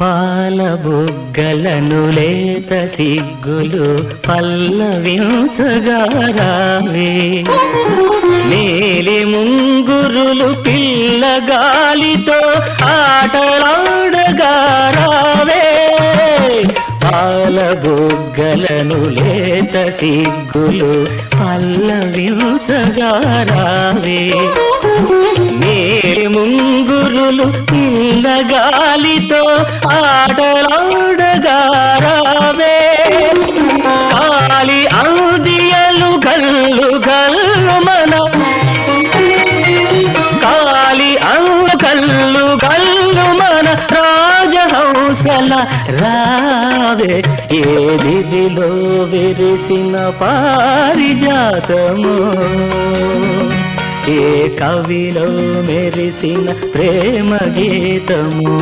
పాల బుగ్గలను లేత సిగ్గులు పల్లవించగా రావే. ముంగురులు పిల్లగాలితో ఆటలాడగా రావే. పాల లేత సిగ్గులు పల్లవించగారావే రావే. ముంగు ముంగురులు పిల్లగాలితో గాలితో ఆటలాడగారావే కాలి ఔదియలు గల్లు గల్లు మన. కాలి అంగు కల్లు గల్లు మన రాజహంసల రావే. ఏ దిదిలో విరిసిన పారిజాతము? ఏ కవిలో మెరిసిన ప్రేమ గీతము